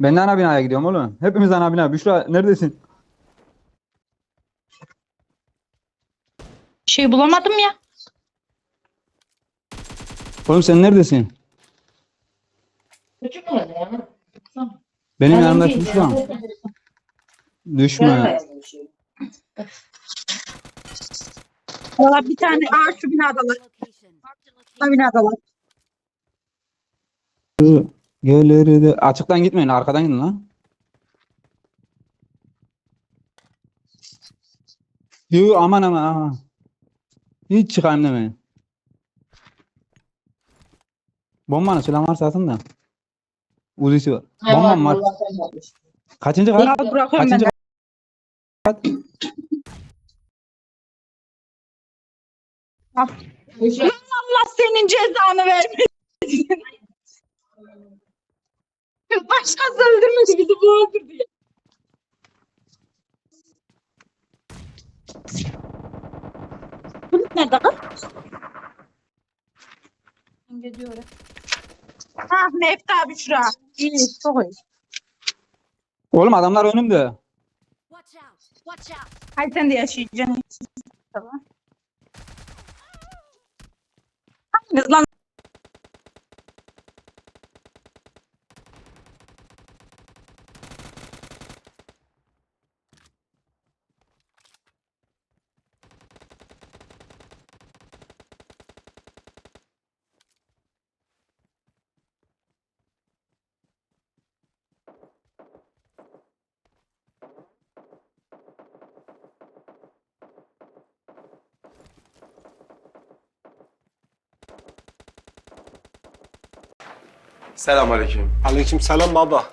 Ben de ana binaya gidiyorum oğlum. Hepimiz ana bina. Büşra neredesin? Şey bulamadım ya. Oğlum sen neredesin? Küçük mü ya? Benim yanımda Büşra. ya. Düşme. Şey. Valla bir tane ağır şu binadalar. Şu binadalar. Gelir de açıktan gitmeyin arkadan gidin lan. Yo aman aman aman. Hiç çıkayım demeyin. Bombanın silahı varsa atın da. Uzisi var. Bombam var. Kaçıncı kat? Bırakıyorum ben Kaçıncı kat? Allah senin cezanı vermesin. Başkası öldürmedi bizi bu öldürdü ya. Bulut nerede kız? Gidiyor. Ha Mefta Büşra. İyi çok iyi. Oğlum adamlar önümde. Watch out! Watch out! Hadi sen de yaşayacaksın. Tamam. Hanginiz Selamünaleyküm. Aleyküm selam baba.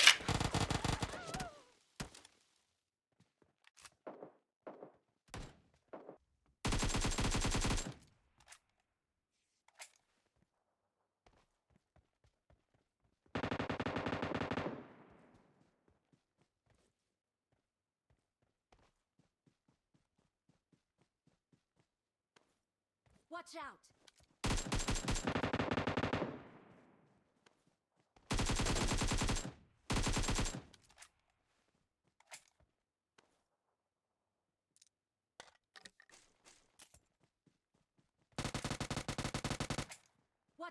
Watch out!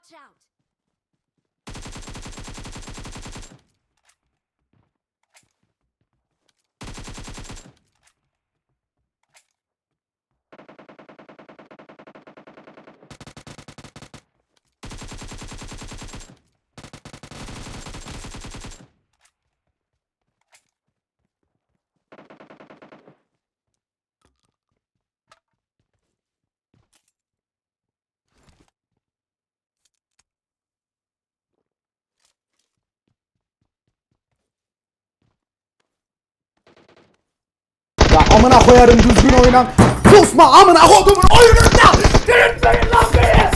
Watch out! Amına koyarım düzgün oynan. Susma amına kodumun oyununda. Delirtmeyin lan beni.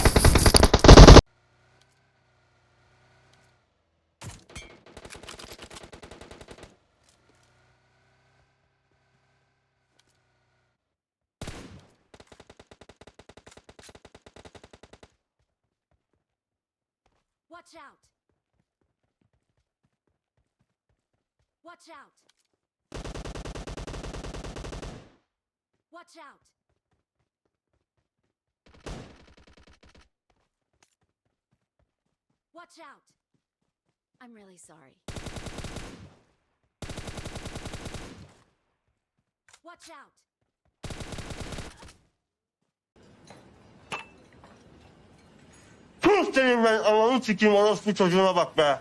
Watch out! Watch out! Watch out! Watch out! I'm really sorry. Watch out! Tüm senin ben ananı sikeyim orospu çocuğuna bak be.